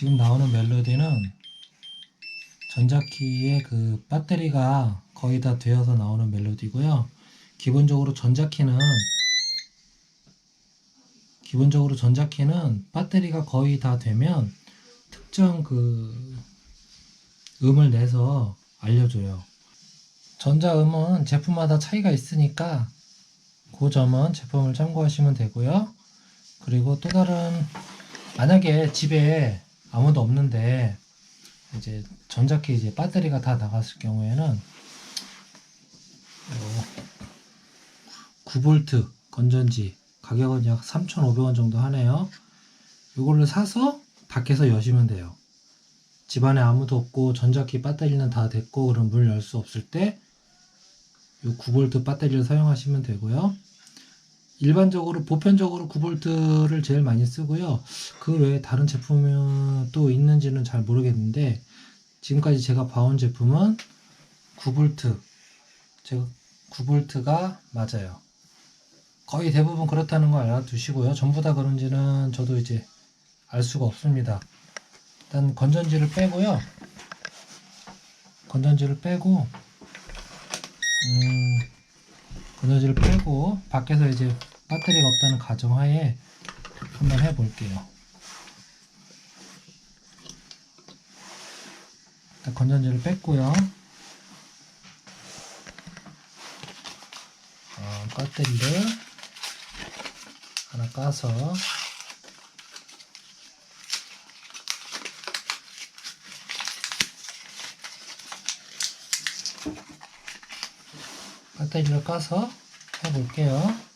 지금 나오는 멜로디는 전자키의 그 배터리가 거의 다 되어서 나오는 멜로디고요. 기본적으로 전자키는 기본적으로 전자키는 배터리가 거의 다 되면 특정 그 음을 내서 알려줘요. 전자음은 제품마다 차이가 있으니까 그 점은 제품을 참고하시면 되고요. 그리고 또 다른 만약에 집에 아무도 없는데 이제 전자키 이제 배터리가 다 나갔을 경우에는 어, 9V 건전지 가격은 약 3,500원 정도 하네요. 이걸로 사서 밖에서 여시면 돼요. 집안에 아무도 없고 전자키 배터리는 다 됐고 그럼 물열수 없을 때 이 9V 배터리를 사용하시면 되고요. 일반적으로 보편적으로 9V를 제일 많이 쓰고요. 그 외에 다른 제품이 또 있는지는 잘 모르겠는데 지금까지 제가 봐온 제품은 9V 제가 9V가 맞아요. 거의 대부분 그렇다는 거 알아두시고요. 전부 다 그런지는 저도 이제 알 수가 없습니다. 일단 건전지를 빼고요. 건전지를 빼고 음, 건전지를 빼고 밖에서 이제 배터리가 없다는 가정하에 한번 해볼게요. 일단 건전지를 뺐고요. 어, 배터리를 하나 까서 배터리를 까서 해볼게요.